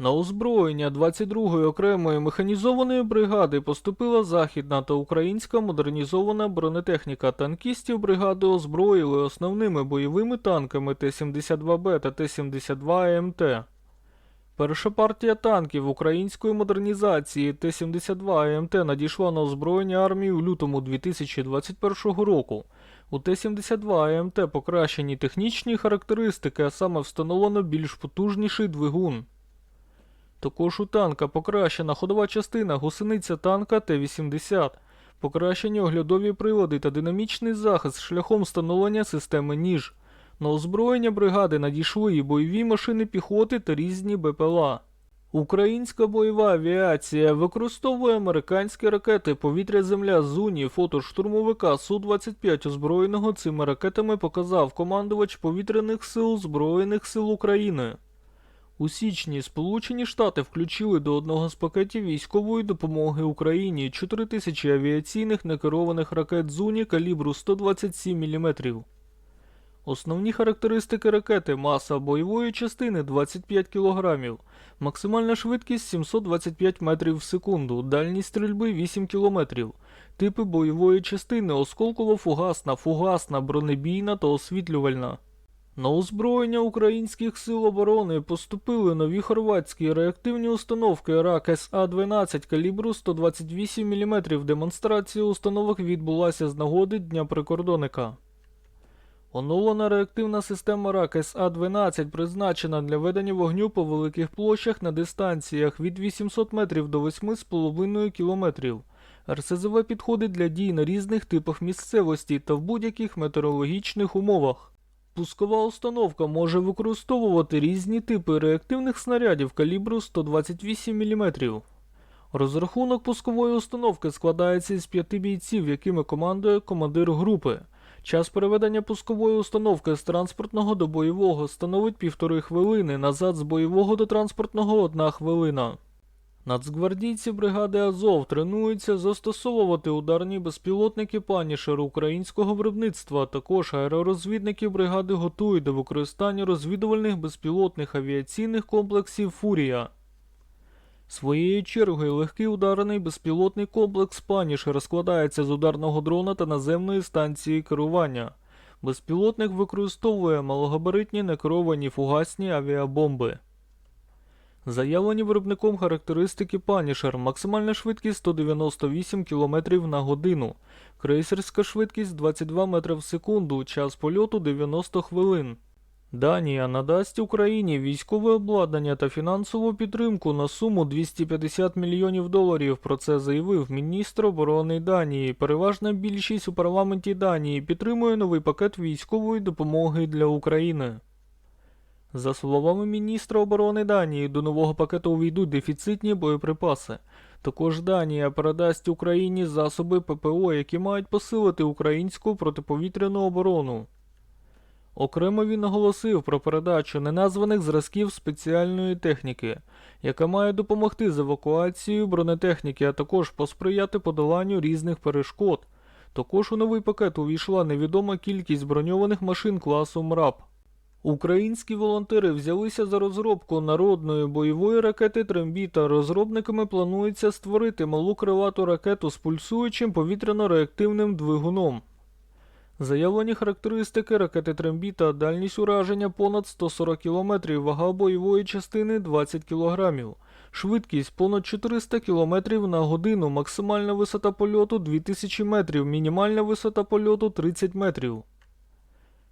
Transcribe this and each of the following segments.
На озброєння 22-ї окремої механізованої бригади поступила західна та українська модернізована бронетехніка. Танкістів бригади озброїли основними бойовими танками Т-72Б та Т-72АМТ. Перша партія танків української модернізації Т-72 АМТ надійшла на озброєння армії у лютому 2021 року. У Т-72 АМТ покращені технічні характеристики, а саме встановлено більш потужніший двигун. Також у танка покращена ходова частина гусениця танка Т-80, покращені оглядові прилади та динамічний захист шляхом встановлення системи ніж. На озброєння бригади надійшли і бойові машини піхоти та різні БПЛА. Українська бойова авіація використовує американські ракети повітря-земля Зуні, фото штурмовика Су-25 озброєного цими ракетами показав командувач повітряних сил Збройних сил України. У січні Сполучені Штати включили до одного з пакетів військової допомоги Україні 4 тисячі авіаційних некерованих ракет Зуні калібру 127 мм. Основні характеристики ракети маса бойової частини 25 кг, максимальна швидкість 725 метрів в секунду, дальність стрільби 8 км, типи бойової частини осколково-фугасна, фугасна, бронебійна та освітлювальна. На озброєння українських сил оборони поступили нові хорватські реактивні установки РАК СА-12 калібру 128 мм. Демонстрація установок відбулася з нагоди Дня прикордонника. Оновлена реактивна система РАК СА-12 призначена для ведення вогню по великих площах на дистанціях від 800 метрів до 8,5 кілометрів. РСЗВ підходить для дій на різних типах місцевості та в будь-яких метеорологічних умовах. Пускова установка може використовувати різні типи реактивних снарядів калібру 128 мм. Розрахунок пускової установки складається із п'яти бійців, якими командує командир групи. Час переведення пускової установки з транспортного до бойового становить півтори хвилини, назад з бойового до транспортного одна хвилина. Нацгвардійці бригади Азов тренуються застосовувати ударні безпілотники панішер українського виробництва. Також аеророзвідники бригади готують до використання розвідувальних безпілотних авіаційних комплексів Фурія. Своєю чергою легкий ударний безпілотний комплекс Панішер складається з ударного дрона та наземної станції керування. Безпілотник використовує малогабаритні некеровані фугасні авіабомби. Заявлені виробником характеристики Punisher, максимальна швидкість 198 км на годину, крейсерська швидкість 22 метри в секунду, час польоту 90 хвилин. Данія надасть Україні військове обладнання та фінансову підтримку на суму 250 мільйонів доларів. Про це заявив міністр оборони Данії. Переважна більшість у парламенті Данії підтримує новий пакет військової допомоги для України. За словами міністра оборони Данії, до нового пакету увійдуть дефіцитні боєприпаси. Також Данія передасть Україні засоби ППО, які мають посилити українську протиповітряну оборону. Окремо він наголосив про передачу неназваних зразків спеціальної техніки, яка має допомогти з евакуацією бронетехніки, а також посприяти подоланню різних перешкод. Також у новий пакет увійшла невідома кількість броньованих машин класу МРАП. Українські волонтери взялися за розробку народної бойової ракети Трембіта. Розробниками планується створити малу крилату ракету з пульсуючим повітряно-реактивним двигуном. Заявлені характеристики ракети Трембіта, дальність ураження понад 140 км, вага бойової частини 20 кг, швидкість понад 400 км на годину, максимальна висота польоту 2000 метрів, мінімальна висота польоту 30 метрів.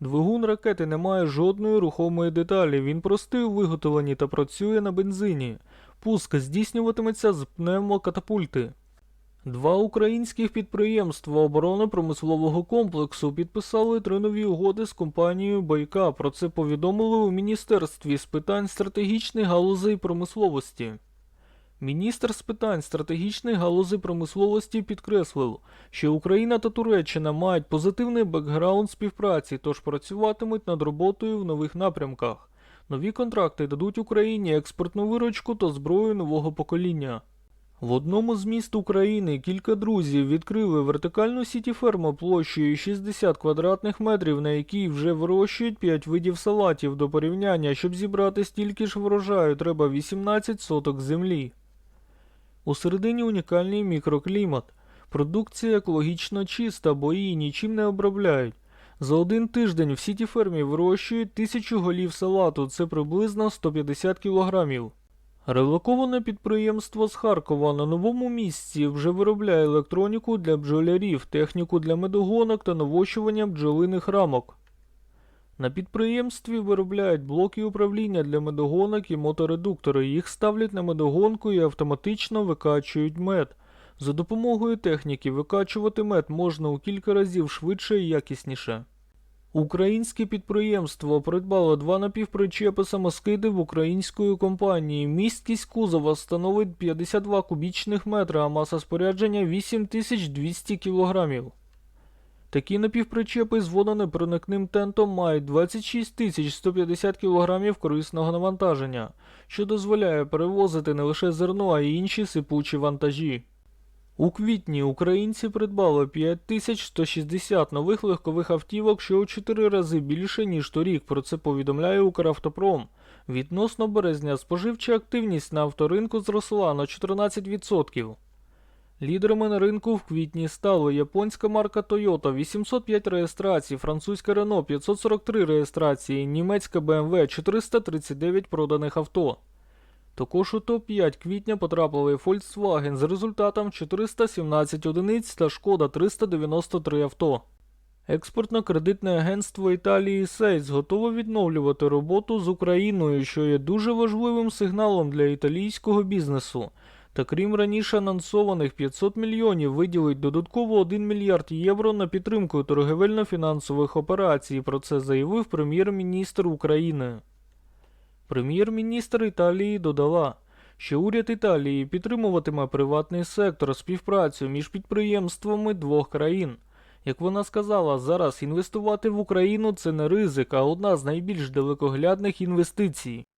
Двигун ракети не має жодної рухомої деталі, він простий у виготовленні та працює на бензині. Пуск здійснюватиметься з пневмокатапульти. Два українських підприємства оборонно-промислового комплексу підписали три нові угоди з компанією Байка. Про це повідомили у Міністерстві з питань стратегічних галузей промисловості. Міністр з питань стратегічної галузі промисловості підкреслив, що Україна та Туреччина мають позитивний бекграунд співпраці, тож працюватимуть над роботою в нових напрямках. Нові контракти дадуть Україні експортну виручку та зброю нового покоління. В одному з міст України кілька друзів відкрили вертикальну сіті ферму площею 60 квадратних метрів, на якій вже вирощують 5 видів салатів. До порівняння, щоб зібрати стільки ж врожаю, треба 18 соток землі. У середині унікальний мікроклімат. Продукція екологічно чиста, бо її нічим не обробляють. За один тиждень в сіті фермі вирощують тисячу голів салату, це приблизно 150 кілограмів. Релоковане підприємство з Харкова на новому місці вже виробляє електроніку для бджолярів, техніку для медогонок та навощування бджолиних рамок. На підприємстві виробляють блоки управління для медогонок і моторедуктори. Їх ставлять на медогонку і автоматично викачують мед. За допомогою техніки викачувати мед можна у кілька разів швидше і якісніше. Українське підприємство придбало два напівпричепи самоскиди в української компанії. Місткість кузова становить 52 кубічних метра, а маса спорядження 8200 кілограмів. Такі напівпричепи з водонепроникним тентом мають 26 150 кг корисного навантаження, що дозволяє перевозити не лише зерно, а й інші сипучі вантажі. У квітні українці придбали 5160 нових легкових автівок, що у 4 рази більше, ніж торік. Про це повідомляє Укравтопром. Відносно березня споживча активність на авторинку зросла на 14%. Лідерами на ринку в квітні стали японська марка Toyota 805 реєстрацій, французька Renault 543 реєстрації, німецька BMW 439 проданих авто. Також у топ-5 квітня потрапили Volkswagen з результатом 417 одиниць та Шкода 393 авто. Експортно-кредитне агентство Італії Сейс готове відновлювати роботу з Україною, що є дуже важливим сигналом для італійського бізнесу. Та крім раніше анонсованих 500 мільйонів, виділить додатково 1 мільярд євро на підтримку торговельно-фінансових операцій. Про це заявив прем'єр-міністр України. Прем'єр-міністр Італії додала, що уряд Італії підтримуватиме приватний сектор співпрацю між підприємствами двох країн. Як вона сказала, зараз інвестувати в Україну це не ризик, а одна з найбільш далекоглядних інвестицій.